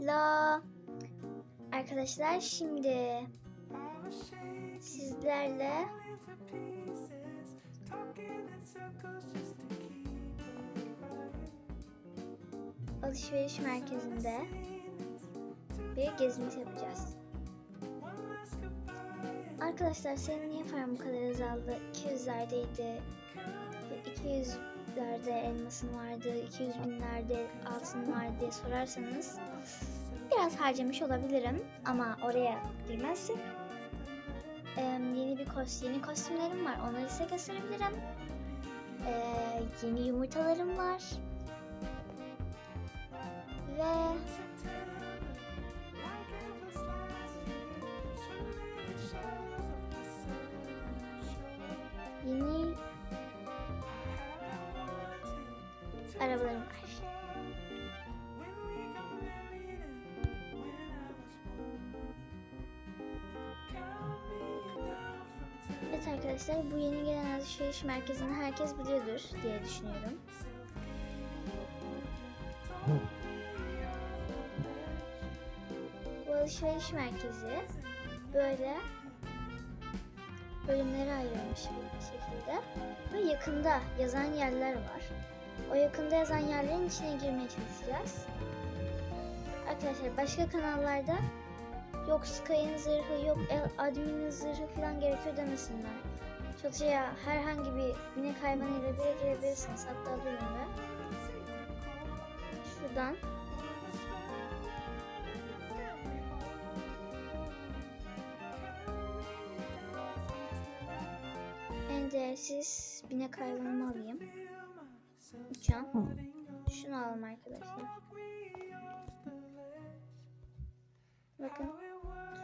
Hello. Arkadaşlar şimdi sizlerle alışveriş merkezinde bir gezinti yapacağız. Arkadaşlar senin niye paran bu kadar azaldı? 200'lerdeydi. 200'lerde elmasın vardı, 200 binlerde altın vardı diye sorarsanız biraz harcamış olabilirim ama oraya girmezsek em, yeni bir kos yeni kostümlerim var. Onları size gösterebilirim. Ee, yeni yumurtalarım var. Ve arkadaşlar bu yeni gelen alışveriş merkezini herkes biliyordur diye düşünüyorum. Bu alışveriş merkezi böyle bölümlere ayrılmış bir şekilde ve yakında yazan yerler var. O yakında yazan yerlerin içine girmeye çalışacağız. Arkadaşlar başka kanallarda yok Sky'ın zırhı, yok El Admin'in zırhı falan gerekiyor demesinler. Çatıya herhangi bir binek hayvanıyla bile girebilirsiniz. Hatta durun ve şuradan en değersiz binek hayvanımı alayım. Uçan. Şunu alalım arkadaşlar. Bakın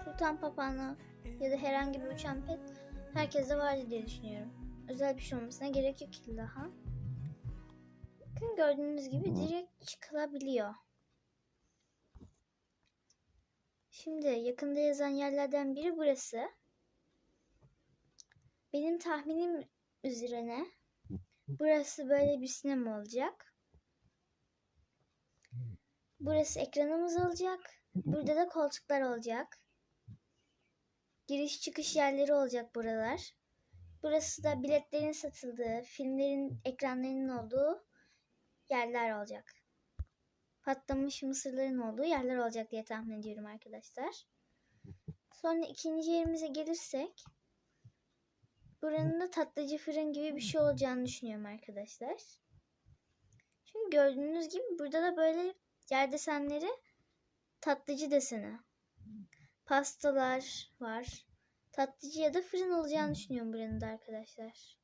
sultan papağanı ya da herhangi bir uçan pet herkeste vardı diye düşünüyorum. Özel bir şey olmasına gerek yok daha. Bakın gördüğünüz gibi direkt çıkılabiliyor. Şimdi yakında yazan yerlerden biri burası. Benim tahminim üzerine burası böyle bir sinema olacak. Burası ekranımız olacak. Burada da koltuklar olacak. Giriş çıkış yerleri olacak buralar. Burası da biletlerin satıldığı, filmlerin ekranlarının olduğu yerler olacak. Patlamış mısırların olduğu yerler olacak diye tahmin ediyorum arkadaşlar. Sonra ikinci yerimize gelirsek buranın da tatlıcı fırın gibi bir şey olacağını düşünüyorum arkadaşlar. Çünkü gördüğünüz gibi burada da böyle yer desenleri tatlıcı deseni. Pastalar var. Tatlıcı ya da fırın olacağını düşünüyorum buranın da arkadaşlar.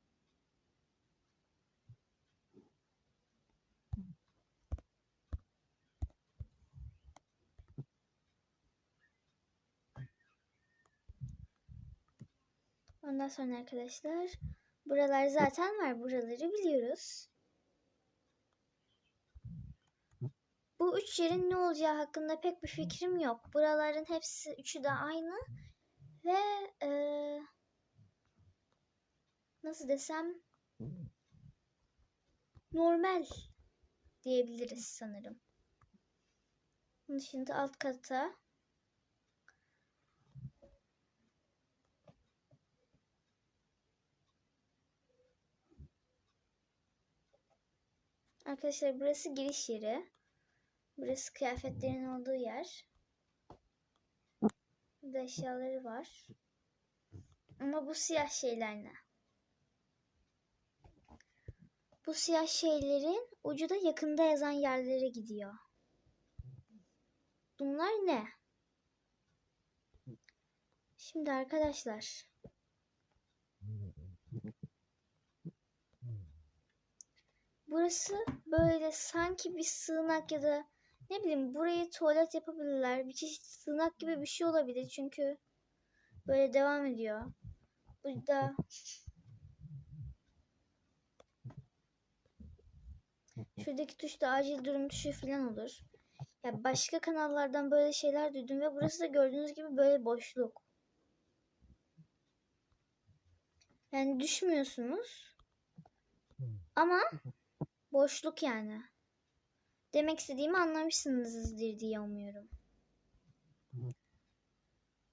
Ondan sonra arkadaşlar buralar zaten var. Buraları biliyoruz. Bu üç yerin ne olacağı hakkında pek bir fikrim yok. Buraların hepsi üçü de aynı ve eee, nasıl desem normal diyebiliriz sanırım. Dışında alt kata Arkadaşlar burası giriş yeri. Burası kıyafetlerin olduğu yer. Burada eşyaları var. Ama bu siyah şeyler ne? Bu siyah şeylerin ucu da yakında yazan yerlere gidiyor. Bunlar ne? Şimdi arkadaşlar. Burası böyle sanki bir sığınak ya da ne bileyim burayı tuvalet yapabilirler. Bir çeşit sığınak gibi bir şey olabilir çünkü böyle devam ediyor. Burada şuradaki tuş da acil durum tuşu falan olur. Ya başka kanallardan böyle şeyler duydum ve burası da gördüğünüz gibi böyle boşluk. Yani düşmüyorsunuz. Ama boşluk yani. Demek istediğimi anlamışsınızdır diye umuyorum.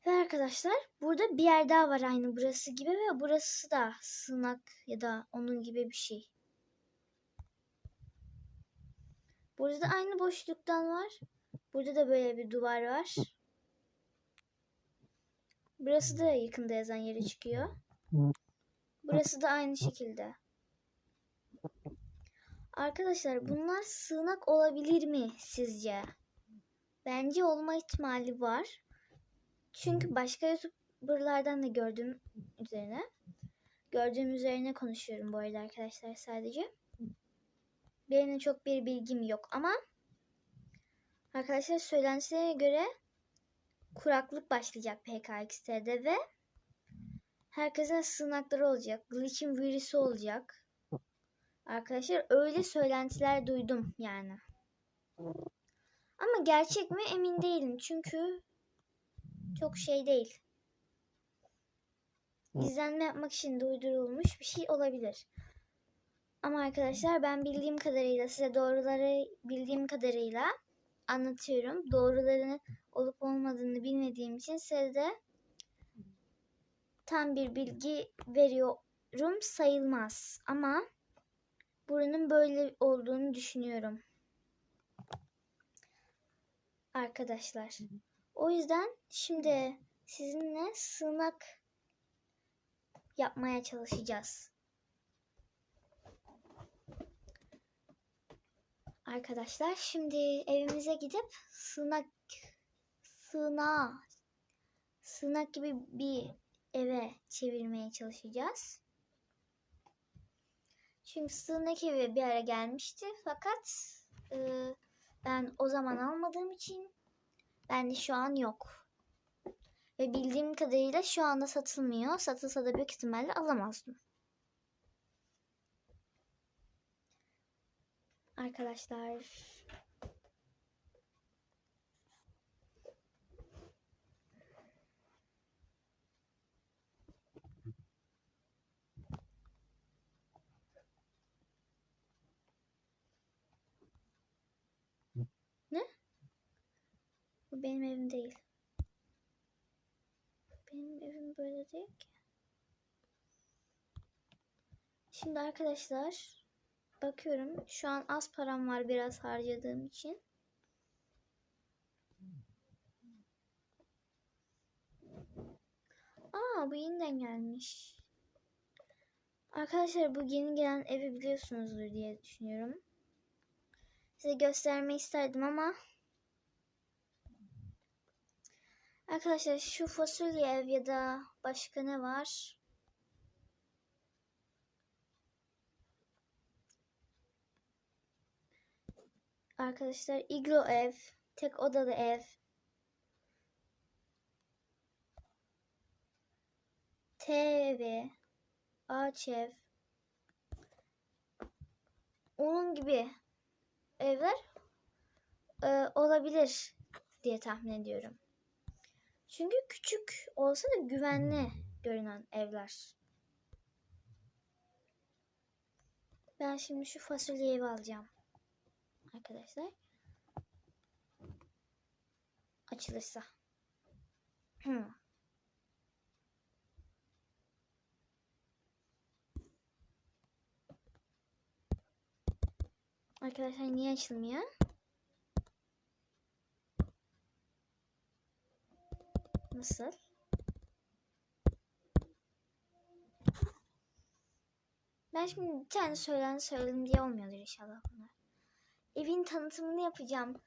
Ve arkadaşlar burada bir yer daha var aynı burası gibi ve burası da sığınak ya da onun gibi bir şey. Burada da aynı boşluktan var. Burada da böyle bir duvar var. Burası da yakında yazan yere çıkıyor. Burası da aynı şekilde. Arkadaşlar bunlar sığınak olabilir mi sizce? Bence olma ihtimali var. Çünkü başka YouTuber'lardan da gördüğüm üzerine gördüğüm üzerine konuşuyorum bu arada arkadaşlar sadece. Benim çok bir bilgim yok ama arkadaşlar söylentilere göre kuraklık başlayacak PKX'de ve herkesin sığınakları olacak. Glitch'in virüsü olacak. Arkadaşlar öyle söylentiler duydum yani. Ama gerçek mi emin değilim çünkü çok şey değil. İzlenme yapmak için de uydurulmuş bir şey olabilir. Ama arkadaşlar ben bildiğim kadarıyla size doğruları bildiğim kadarıyla anlatıyorum. Doğrularını olup olmadığını bilmediğim için size de tam bir bilgi veriyorum sayılmaz. Ama buranın böyle olduğunu düşünüyorum. Arkadaşlar. O yüzden şimdi sizinle sığınak yapmaya çalışacağız. Arkadaşlar şimdi evimize gidip sığınak sığınağı sığınak gibi bir eve çevirmeye çalışacağız. Çünkü sığınak evi bir ara gelmişti fakat e, ben o zaman almadığım için bende şu an yok. Ve bildiğim kadarıyla şu anda satılmıyor. Satılsa da büyük ihtimalle alamazdım. Arkadaşlar Ne? Bu benim evim değil. Benim evim böyle değil ki. Şimdi arkadaşlar bakıyorum. Şu an az param var biraz harcadığım için. Aa bu yeniden gelmiş. Arkadaşlar bu yeni gelen evi biliyorsunuzdur diye düşünüyorum. Size göstermeyi isterdim ama Arkadaşlar şu fasulye ev ya da başka ne var? Arkadaşlar iglo ev, tek odalı ev. T evi, ağaç ev. Onun gibi evler e, olabilir diye tahmin ediyorum. Çünkü küçük olsa da güvenli görünen evler. Ben şimdi şu fasulye evi alacağım. Arkadaşlar. Açılırsa. Hmm. Arkadaşlar niye açılmıyor? Nasıl? Ben şimdi bir tane söylen söyledim diye olmuyordur inşallah bunlar. Evin tanıtımını yapacağım.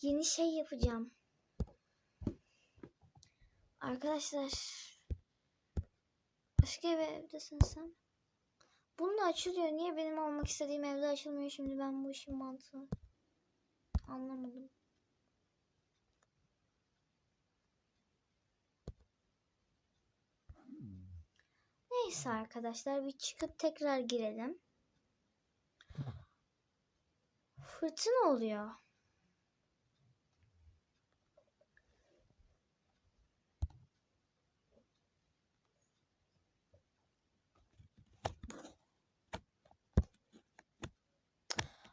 Yeni şey yapacağım. Arkadaşlar. Başka eve evdesin sen. Bununla açılıyor. Niye benim almak istediğim evde açılmıyor şimdi ben bu işin mantığını anlamadım. Neyse arkadaşlar bir çıkıp tekrar girelim. Fırtına oluyor.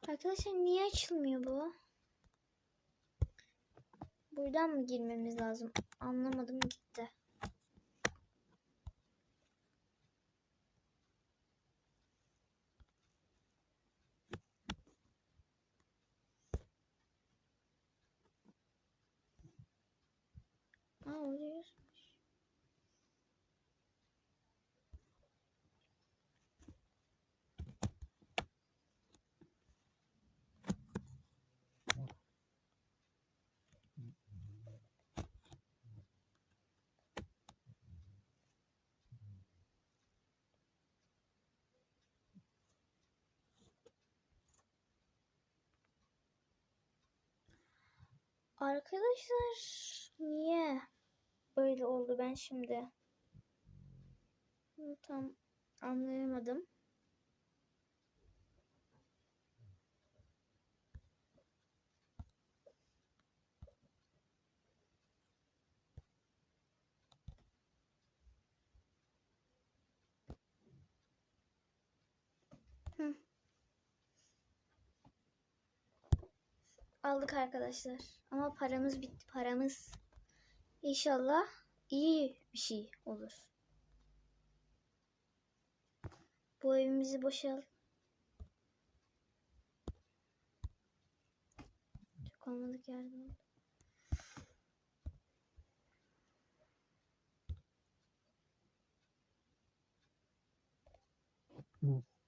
Arkadaşlar niye açılmıyor bu? Buradan mı girmemiz lazım? Anlamadım gitti. Aa oluyor. Arkadaşlar niye böyle oldu ben şimdi? Bunu tam anlayamadım. Hı. Aldık arkadaşlar. Ama paramız bitti. Paramız. İnşallah iyi bir şey olur. Bu evimizi boşal. Çok olmadık yardım. oldu.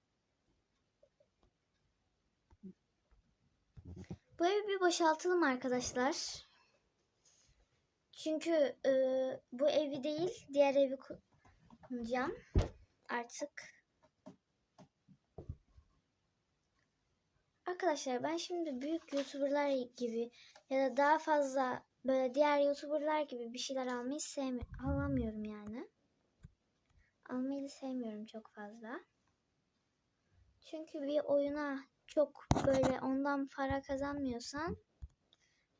Bu evi bir boşaltalım arkadaşlar. Çünkü e, bu evi değil diğer evi kullanacağım artık. Arkadaşlar ben şimdi büyük youtuberlar gibi ya da daha fazla böyle diğer youtuberlar gibi bir şeyler almayı sevmiyorum. Alamıyorum yani. Almayı sevmiyorum çok fazla. Çünkü bir oyuna çok böyle ondan para kazanmıyorsan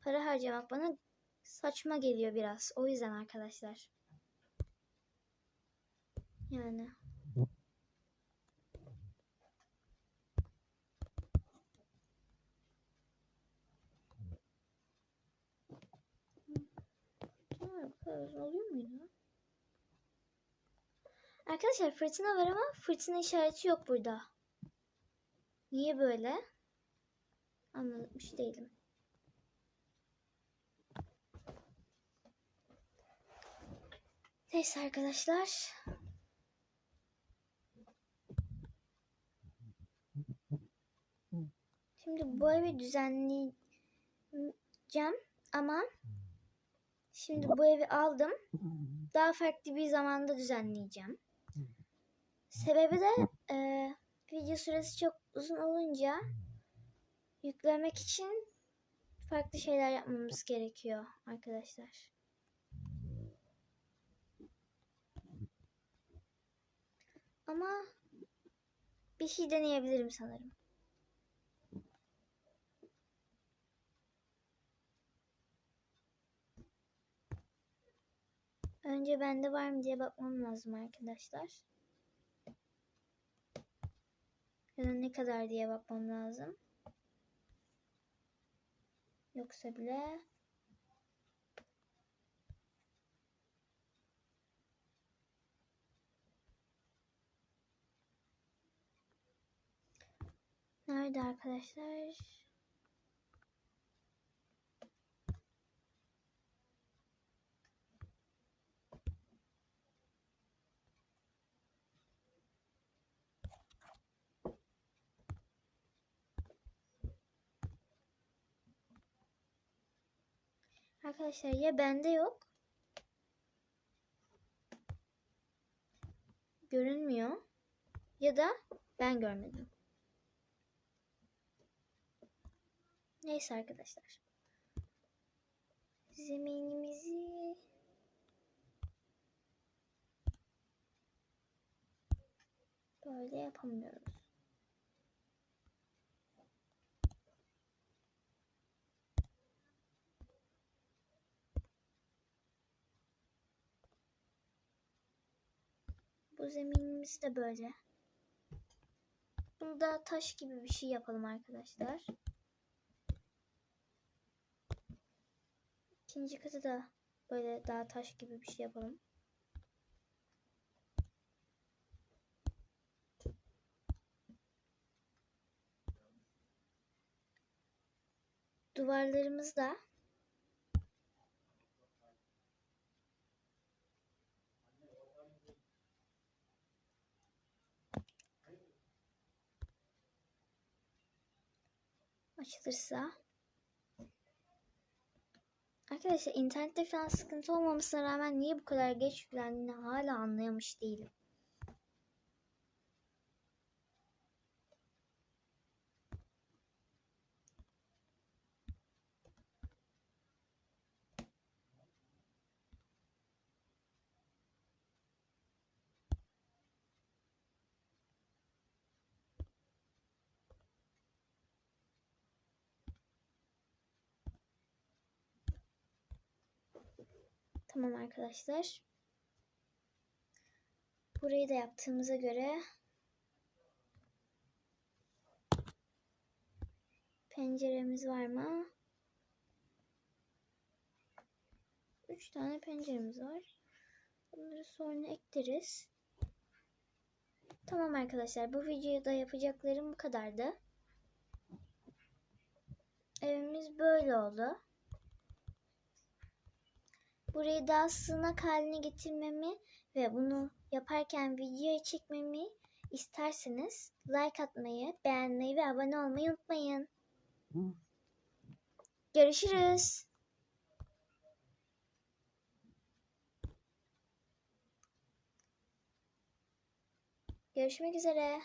para harcamak bana saçma geliyor biraz. O yüzden arkadaşlar. Yani. Oluyor muydu? Arkadaşlar fırtına var ama fırtına işareti yok burada. Niye böyle? Anlamış değilim. Neyse arkadaşlar. Şimdi bu evi düzenleyeceğim ama şimdi bu evi aldım. Daha farklı bir zamanda düzenleyeceğim. Sebebi de e, video süresi çok uzun olunca yüklemek için farklı şeyler yapmamız gerekiyor arkadaşlar. Ama bir şey deneyebilirim sanırım. Önce bende var mı diye bakmam lazım arkadaşlar. Ya ne kadar diye bakmam lazım. Yoksa bile Nerede arkadaşlar? Arkadaşlar ya bende yok. Görünmüyor. Ya da ben görmedim. Neyse arkadaşlar. Zeminimizi böyle yapamıyoruz. Bu zeminimiz de böyle. Bunu da taş gibi bir şey yapalım arkadaşlar. İkinci katı da böyle daha taş gibi bir şey yapalım. Duvarlarımız da açılırsa Arkadaşlar internette falan sıkıntı olmamasına rağmen niye bu kadar geç yüklendiğini hala anlayamış değilim. Tamam arkadaşlar. Burayı da yaptığımıza göre penceremiz var mı? Üç tane penceremiz var. Bunları sonra ekleriz. Tamam arkadaşlar bu videoda yapacaklarım bu kadardı. Evimiz böyle oldu. Burayı daha sığınak haline getirmemi ve bunu yaparken videoya çekmemi isterseniz like atmayı, beğenmeyi ve abone olmayı unutmayın. Görüşürüz. Görüşmek üzere.